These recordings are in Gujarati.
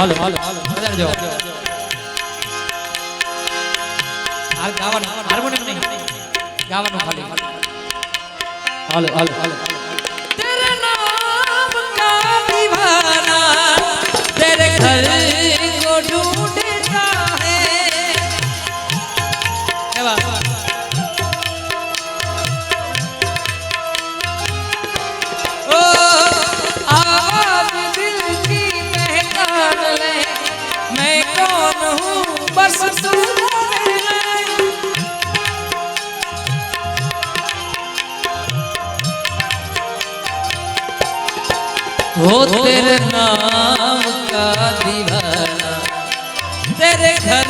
હાલો હાલો વધારજો હાલ ગાવાનું હાર્મોનિયમ નહીં. ગાવાનું ખાલી. હાલો હાલો હાલો. हो तेरे नाम का दीवाना। तेरे घर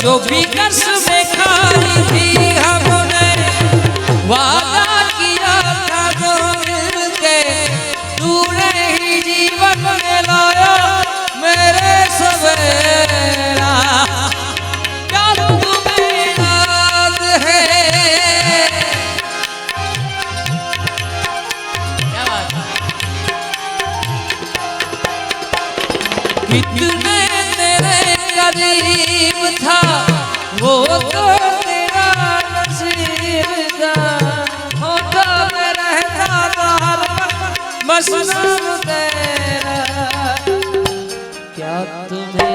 जो भी कसमें खाई थी हमने, वादा किया था जो मिलके तूने ही जीवन में लाया मेरे सवेरा। क्या है? कितने बस नाम तेरा क्या तुम्हें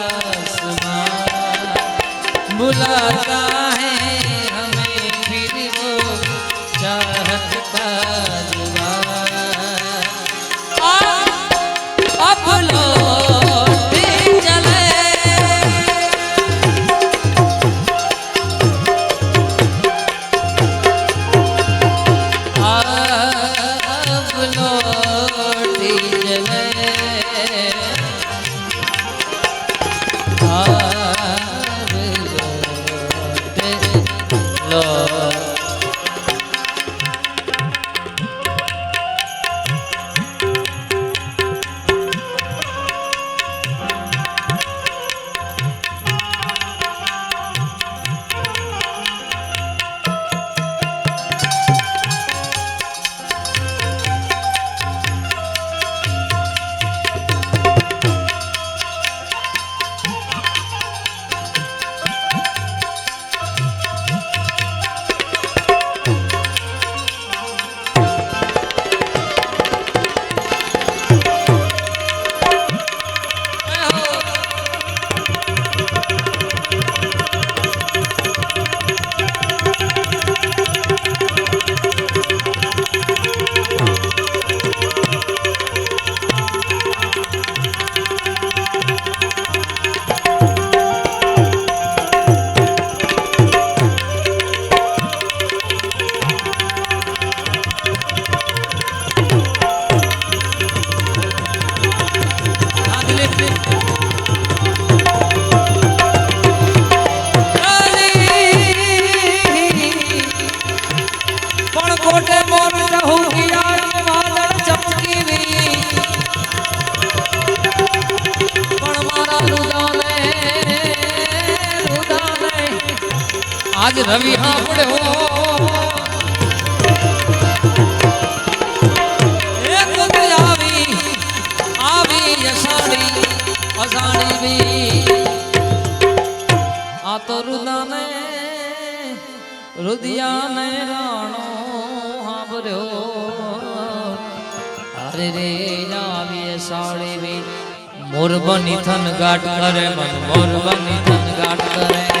बुलाता है हमें फिर वो चाहत का 어. રવિ આપણે હો આવી આવી અસાણી અસાણી બી. આ તો રુદાને, રુદિયાને રાણો હાંભર્યો હરે રે, આવી અસાણી બી. મોરબની થન ગાટ કરે મન મોરબની થન ગાટ કરે.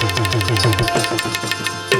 フフフフ。